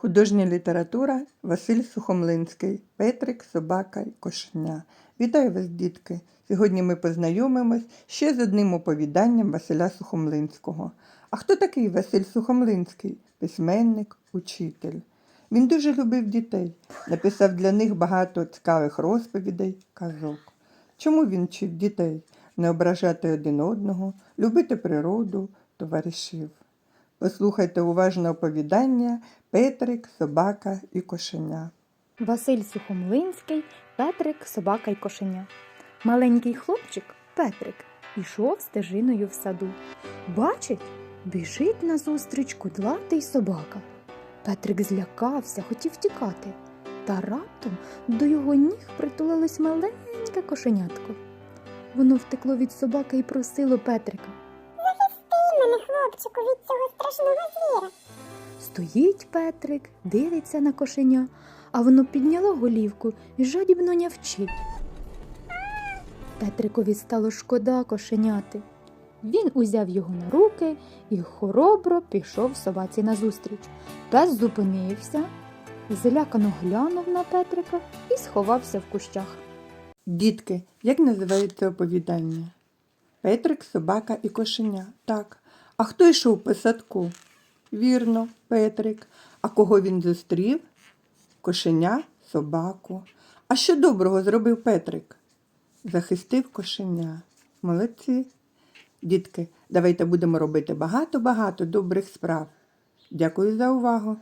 Художня література Василь Сухомлинський, Петрик, Собака й Кошеня. Вітаю вас, дітки! Сьогодні ми познайомимось ще з одним оповіданням Василя Сухомлинського. А хто такий Василь Сухомлинський? Письменник, учитель. Він дуже любив дітей, написав для них багато цікавих розповідей, казок. Чому він вчив дітей? Не ображати один одного, любити природу, товаришів. Послухайте уважне оповідання Петрик, собака і кошеня. Василь Сухомлинський, Петрик, собака й кошеня. Маленький хлопчик Петрик ішов стежиною в саду. Бачить, біжить назустріч кудлатий собака. Петрик злякався, хотів тікати. Та раптом до його ніг притулилось маленьке кошенятко. Воно втекло від собаки і просило Петрика. Хлопчику, від цього страшного звіра. Стоїть Петрик, дивиться на кошеня, а воно підняло голівку і жадібно нявчить. Петрикові стало шкода кошеняти. Він узяв його на руки і хоробро пішов собаці назустріч. Пес зупинився, злякано глянув на Петрика і сховався в кущах. Дітки, як називається оповідання? Петрик, собака і кошеня. Так. А хто йшов по садку? Вірно, Петрик. А кого він зустрів? Кошеня, собаку. А що доброго зробив Петрик? Захистив кошеня. Молодці. Дітки, давайте будемо робити багато-багато добрих справ. Дякую за увагу.